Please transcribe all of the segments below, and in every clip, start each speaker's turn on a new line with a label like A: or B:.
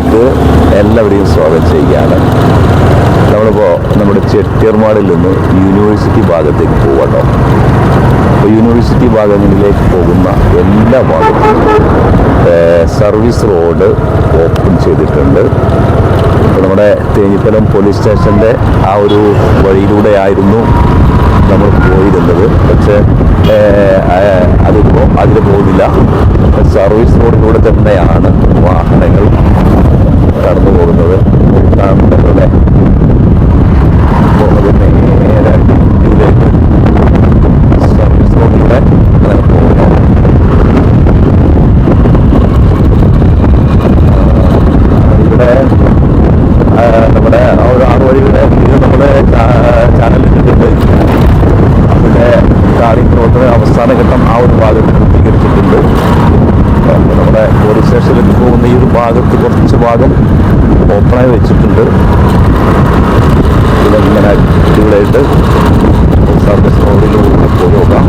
A: വീഡിയോയിലേക്ക് എല്ലാവരെയും സ്വാഗതം ചെയ്യുകയാണ്. നമ്മളിപ്പോൾ നമ്മുടെ ചെട്ടിയർമാടിൽ നിന്ന് യൂണിവേഴ്സിറ്റി ഭാഗത്തേക്ക് പോകട്ടോ അപ്പോൾ യൂണിവേഴ്സിറ്റി ഭാഗങ്ങളിലേക്ക് പോകുന്ന എല്ലാ ഭാഗത്തും സർവീസ് റോഡ് ഓപ്പൺ ചെയ്തിട്ടുണ്ട്. അപ്പോൾ നമ്മുടെ തേഞ്ഞിപ്പലം പോലീസ് സ്റ്റേഷന്റെ ആ ഒരു വഴിയിലൂടെ ആയിരുന്നു നമ്മൾ പോയിരുന്നത്. പക്ഷേ അതിപ്പോൾ അതിൽ പോകുന്നില്ല. സർവീസ് റോഡിലൂടെ തന്നെയാണ് വാഹനങ്ങൾ കടന്നു പോകുന്നത് കാണുന്നതല്ലേ പോകുന്നത് നേരെ ഇതിലേക്ക് സർവീസ് റോഡിലൂടെ അങ്ങനെ പോകുന്നു ഇവിടെ ആ, നമ്മുടെ ആ ഒരു ആറ് വഴിയുടെ ഇത് നമ്മുടെ ചാനലിട്ടിട്ടുണ്ട് അവിടെ കാറി പ്രവർത്തന അവസാന ഘട്ടം ആ ഒരു ഭാഗത്ത് പൂർത്തീകരിച്ചിട്ടുണ്ട് അപ്പോൾ നമ്മുടെ പോലീസ് സ്റ്റേഷനിലേക്ക് പോകുന്ന ഈ ഒരു ഭാഗത്ത് കുറച്ച് ഭാഗം ഓപ്പണായി വെച്ചിട്ടുണ്ട്. ഇതിങ്ങനെ അടിപൊളിയായിട്ട് സർവീസ് റോഡിലൂടെ പോയി നോക്കാം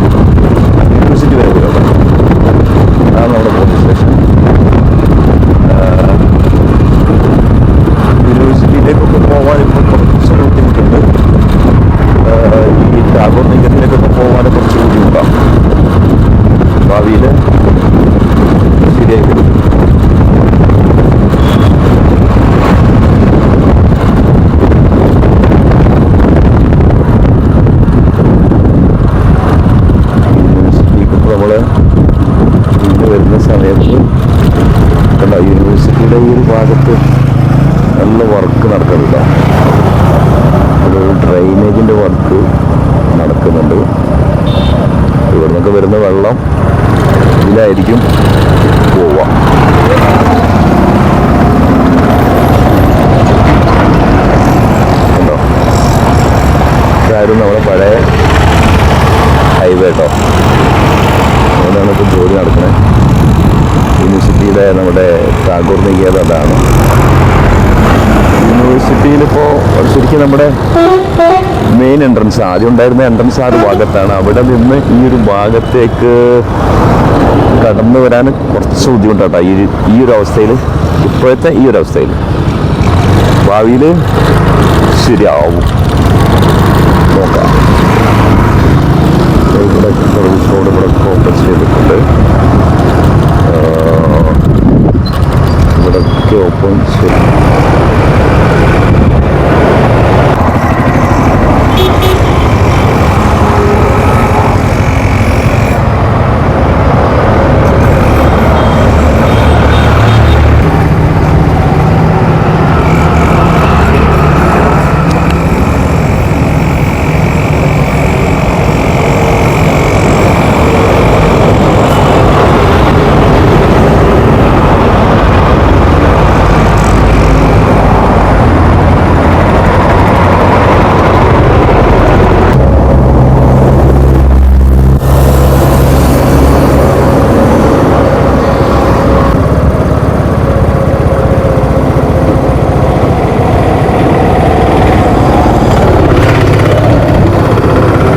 A: യൂണിവേഴ്സിറ്റി വരെ പോയി നോക്കാം അതാണ് നമ്മുടെ പോലീസ് സ്റ്റേഷൻ യൂണിവേഴ്സിറ്റിയിലേക്കൊക്കെ പോകാൻ ഇപ്പോൾ കുറച്ച് ബുദ്ധിമുട്ടുണ്ട് ആഹ് ഈ ടാഗോർ നിഗത്തിലേക്കൊക്കെ പോകാൻ കുറച്ച് ബുദ്ധിമുട്ടാണ് ഭാവിയിൽ ശരിയായി വരും യൂണിവേഴ്സിറ്റിക്ക് നമ്മൾ ഇന്ന് വരുന്ന സമയത്ത് കണ്ട ഒരു ഭാഗത്ത് നല്ല വർക്ക് നടക്കുന്നില്ല ഡ്രൈനേജിന്റെ വർക്ക് നടക്കുന്നുണ്ട്. ഇവിടെ നിന്നൊക്കെ വരുന്ന വെള്ളം ഇതിലായിരിക്കും പോവുക. കണ്ടോ? ഇതായിരുന്നു നമ്മുടെ പഴയ ഹൈവേ കേട്ടോ അതുകൊണ്ടാണ് ഇപ്പോൾ ജോലി നടക്കുന്നത് യൂണിവേഴ്സിറ്റിയുടെ നമ്മുടെ ടാഗോർ നികേത അതാണ് യൂണിവേഴ്സിറ്റിയിലിപ്പോൾ ശരിക്കും നമ്മുടെ മെയിൻ എൻട്രൻസ് ആദ്യം ഉണ്ടായിരുന്ന എൻട്രൻസ് ആ ഒരു ഭാഗത്താണ് അവിടെ നിന്ന് ഈ ഒരു ഭാഗത്തേക്ക് കടന്നു വരാൻ കുറച്ച് ബുദ്ധിമുട്ടാട്ടോ ഈ ഈ ഒരു അവസ്ഥയിൽ ഇപ്പോഴത്തെ ഈ ഒരു അവസ്ഥയിൽ ഭാവിയിൽ ശരിയാവും നോക്കാം ഇവിടെ സർവീസ് റോഡ് ഇവിടെ ഓപ്പൺ ചെയ്തിട്ടുണ്ട് ആഹ് ഇവിടൊക്കെ ഓപ്പൺ ചെയ്ത്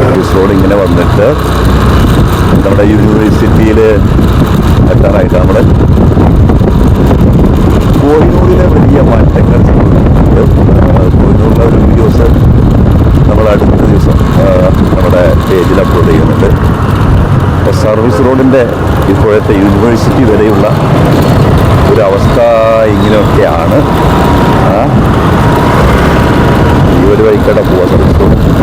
A: സർവീസ് റോഡ് വന്നിട്ട് നമ്മുടെ യൂണിവേഴ്സിറ്റിയിൽ എത്താനായിട്ട് നമ്മൾ കോഴിനൂരിലെ വലിയ മാറ്റങ്ങൾ കോഴിനൂരിലെ ഒരു വീഡിയോസ് നമ്മൾ അടുത്ത ദിവസം നമ്മുടെ പേജിൽ അപ്ലോഡ് ചെയ്യുന്നുണ്ട്. സർവീസ് റോഡിന്റെ ഇപ്പോഴത്തെ യൂണിവേഴ്സിറ്റി വരെയുള്ള ഒരവസ്ഥ ഇങ്ങനെയൊക്കെയാണ്. ഈ ഒരു വഴിക്കട പോവാ സർവീസ് റോഡ്.